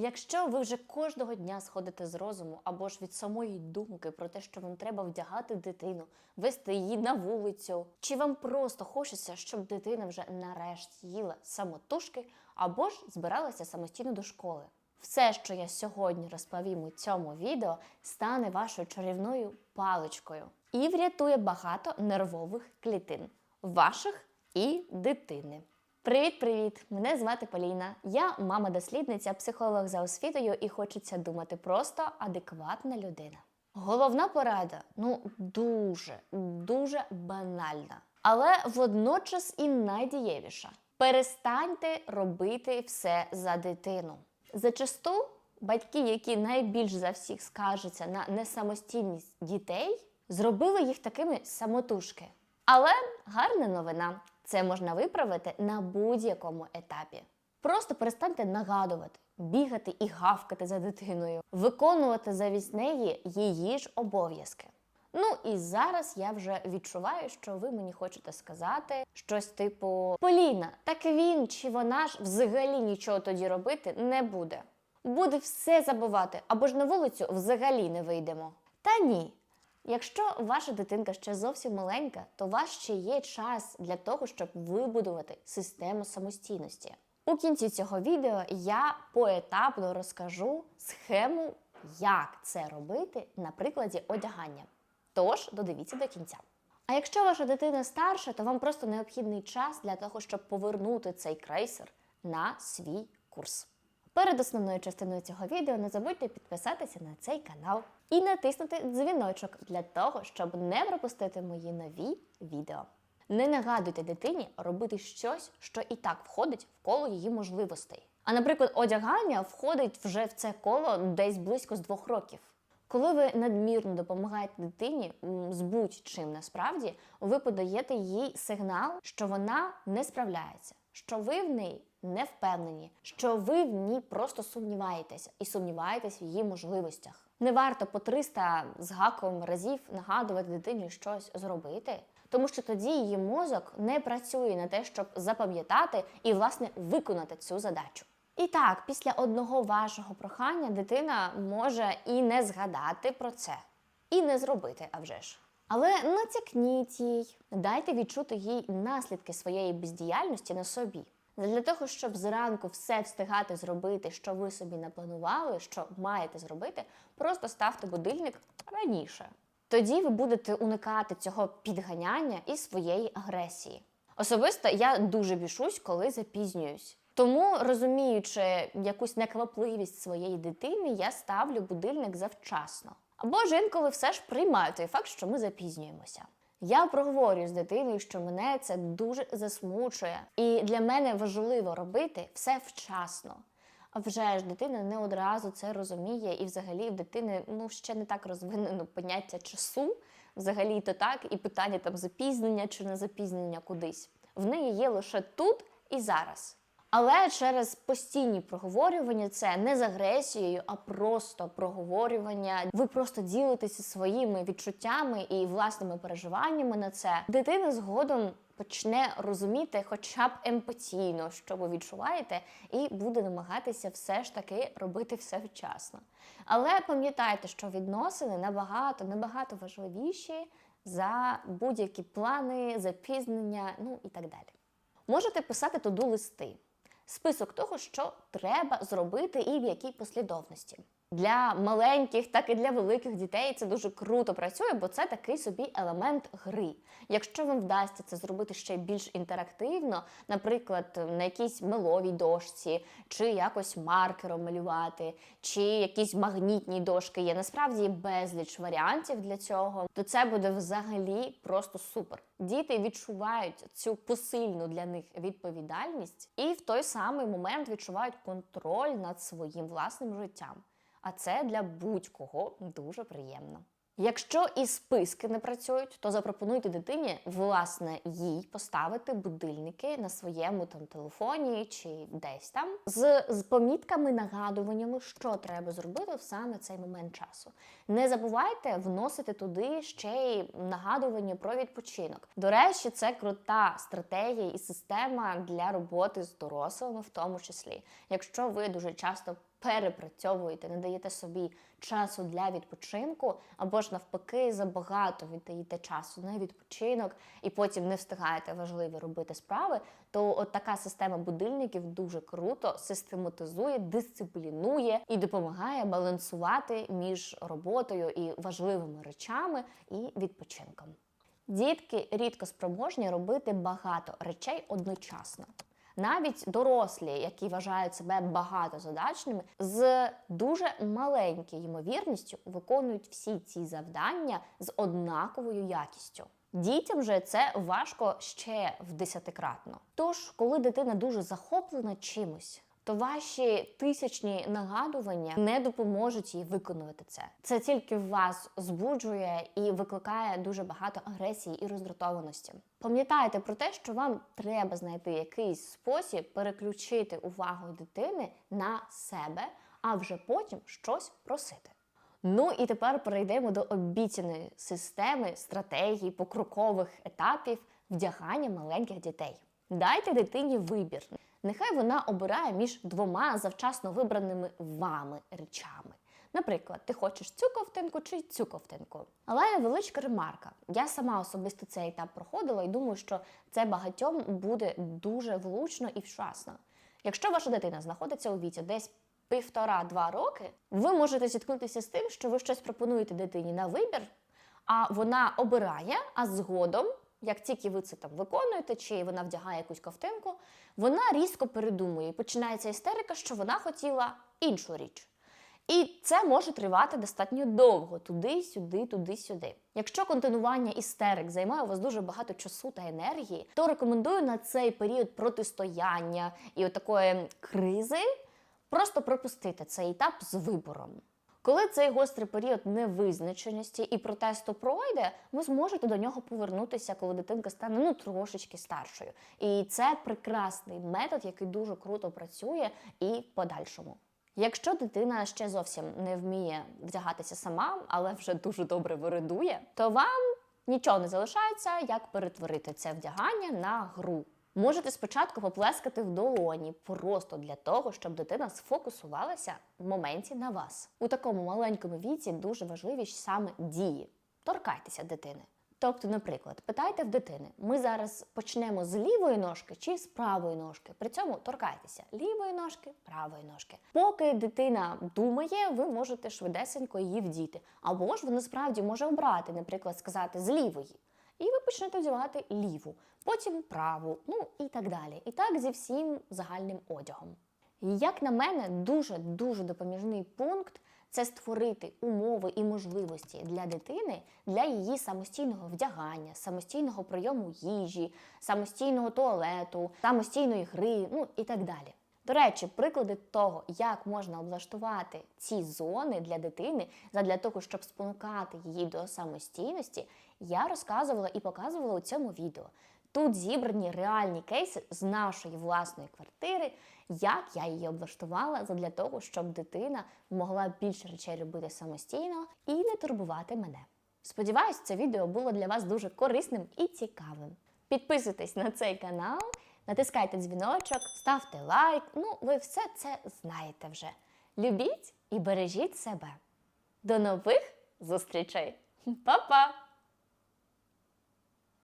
Якщо ви вже кожного дня сходите з розуму або ж від самої думки про те, що вам треба вдягати дитину, вести її на вулицю, чи вам просто хочеться, щоб дитина вже нарешті їла самотужки або ж збиралася самостійно до школи. Все, що я сьогодні розповім у цьому відео, стане вашою чарівною паличкою і врятує багато нервових клітин ваших і дитини. Привіт-привіт! Мене звати Поліна. Я мама-дослідниця, психолог за освітою і хочеться думати просто адекватна людина. Головна порада ну дуже, дуже банальна, але водночас і найдієвіша. Перестаньте робити все за дитину. Зачасту батьки, які найбільш за всіх скаржаться на несамостійність дітей, зробили їх такими самотужки. Але гарна новина це можна виправити на будь-якому етапі. Просто перестаньте нагадувати, бігати і гавкати за дитиною, виконувати замість неї її ж обов'язки. Ну і зараз я вже відчуваю, що ви мені хочете сказати щось типу: Поліна, так він чи вона ж взагалі нічого тоді робити не буде. Буде все забувати, або ж на вулицю взагалі не вийдемо. Та ні. Якщо ваша дитинка ще зовсім маленька, то у вас ще є час для того, щоб вибудувати систему самостійності. У кінці цього відео я поетапно розкажу схему, як це робити на прикладі одягання. Тож додивіться до кінця. А якщо ваша дитина старша, то вам просто необхідний час для того, щоб повернути цей крейсер на свій курс. Перед основною частиною цього відео не забудьте підписатися на цей канал і натиснути дзвіночок для того, щоб не пропустити мої нові відео. Не нагадуйте дитині робити щось, що і так входить в коло її можливостей. А, наприклад, одягання входить вже в це коло десь близько з двох років. Коли ви надмірно допомагаєте дитині з будь-чим насправді, ви подаєте їй сигнал, що вона не справляється, що ви в неї не впевнені, що ви в ній просто сумніваєтеся і сумніваєтесь в її можливостях. Не варто по 300 з гаком разів нагадувати дитині щось зробити, тому що тоді її мозок не працює на те, щоб запам'ятати і власне виконати цю задачу. І так, після одного вашого прохання дитина може і не згадати про це, і не зробити, а вже ж. Але натякніть їй, дайте відчути їй наслідки своєї бездіяльності на собі. Для того, щоб зранку все встигати зробити, що ви собі напланували, що маєте зробити, просто ставте будильник раніше. Тоді ви будете уникати цього підганяння і своєї агресії. Особисто я дуже бішусь, коли запізнююсь. Тому, розуміючи якусь неквапливість своєї дитини, я ставлю будильник завчасно. Або ж інколи все ж приймаю той факт, що ми запізнюємося. Я проговорюю з дитиною, що мене це дуже засмучує, і для мене важливо робити все вчасно. А вже ж дитина не одразу це розуміє, і взагалі в дитини ну ще не так розвинено поняття часу, взагалі то так, і питання там запізнення чи не запізнення кудись. В неї є лише тут і зараз. Але через постійні проговорювання це не з агресією, а просто проговорювання. Ви просто ділитеся своїми відчуттями і власними переживаннями на це. Дитина згодом почне розуміти, хоча б емпатійно, що ви відчуваєте, і буде намагатися все ж таки робити все вчасно. Але пам'ятайте, що відносини набагато набагато важливіші за будь-які плани, запізнення, ну і так далі. Можете писати туди листи список того, що треба зробити і в якій послідовності. Для маленьких, так і для великих дітей це дуже круто працює, бо це такий собі елемент гри. Якщо вам вдасться це зробити ще більш інтерактивно, наприклад, на якійсь меловій дошці, чи якось маркером малювати, чи якісь магнітні дошки є, насправді безліч варіантів для цього, то це буде взагалі просто супер. Діти відчувають цю посильну для них відповідальність і в той самий момент відчувають контроль над своїм власним життям. А це для будь-кого дуже приємно. Якщо і списки не працюють, то запропонуйте дитині власне їй поставити будильники на своєму там телефоні чи десь там з, з помітками, нагадуваннями, що треба зробити в саме цей момент часу. Не забувайте вносити туди ще й нагадування про відпочинок. До речі, це крута стратегія і система для роботи з дорослими, в тому числі. Якщо ви дуже часто перепрацьовуєте, не даєте собі часу для відпочинку, або ж навпаки, забагато віддаєте часу на відпочинок і потім не встигаєте важливі робити справи, то от така система будильників дуже круто систематизує, дисциплінує і допомагає балансувати між роботою і важливими речами і відпочинком. Дітки рідко спроможні робити багато речей одночасно. Навіть дорослі, які вважають себе багатозадачними, з дуже маленькою ймовірністю виконують всі ці завдання з однаковою якістю. Дітям же це важко ще в десятикратно. Тож, коли дитина дуже захоплена чимось, то ваші тисячні нагадування не допоможуть їй виконувати це. Це тільки вас збуджує і викликає дуже багато агресії і роздратованості. Пам'ятайте про те, що вам треба знайти якийсь спосіб переключити увагу дитини на себе, а вже потім щось просити. Ну і тепер перейдемо до обіцяної системи стратегій, покрокових етапів вдягання маленьких дітей. Дайте дитині вибір. Нехай вона обирає між двома завчасно вибраними вами речами. Наприклад, ти хочеш цю ковтинку чи цю ковтинку. Але невеличка ремарка. Я сама особисто цей етап проходила і думаю, що це багатьом буде дуже влучно і вчасно. Якщо ваша дитина знаходиться у віці десь півтора-два роки, ви можете зіткнутися з тим, що ви щось пропонуєте дитині на вибір, а вона обирає, а згодом, як тільки ви це там виконуєте, чи вона вдягає якусь ковтинку, вона різко передумує і починається істерика, що вона хотіла іншу річ. І це може тривати достатньо довго, туди-сюди, туди-сюди. Якщо континування істерик займає у вас дуже багато часу та енергії, то рекомендую на цей період протистояння і от такої кризи просто пропустити цей етап з вибором. Коли цей гострий період невизначеності і протесту пройде, ви зможете до нього повернутися, коли дитинка стане ну трошечки старшою. І це прекрасний метод, який дуже круто працює і в подальшому. Якщо дитина ще зовсім не вміє вдягатися сама, але вже дуже добре виридує, то вам нічого не залишається, як перетворити це вдягання на гру. Можете спочатку поплескати в долоні, просто для того, щоб дитина сфокусувалася в моменті на вас. У такому маленькому віці дуже важливі саме дії. Торкайтеся дитини. Тобто, наприклад, питайте в дитини: ми зараз почнемо з лівої ножки чи з правої ножки. При цьому торкайтеся лівої ножки, правої ножки. Поки дитина думає, ви можете швидесенько її вдіти. Або ж вона справді може обрати, наприклад, сказати з лівої. І ви почнете одягати ліву, потім праву, ну і так далі. І так зі всім загальним одягом. Як на мене, дуже дуже допоміжний пункт це створити умови і можливості для дитини для її самостійного вдягання, самостійного прийому їжі, самостійного туалету, самостійної гри, ну і так далі. До речі, приклади того, як можна облаштувати ці зони для дитини, задля того, щоб спонукати її до самостійності, я розказувала і показувала у цьому відео. Тут зібрані реальні кейси з нашої власної квартири, як я її облаштувала задля того, щоб дитина могла більше речей робити самостійно і не турбувати мене. Сподіваюсь, це відео було для вас дуже корисним і цікавим. Підписуйтесь на цей канал, натискайте дзвіночок, ставте лайк. Ну, ви все це знаєте вже. Любіть і бережіть себе. До нових зустрічей! Па-па!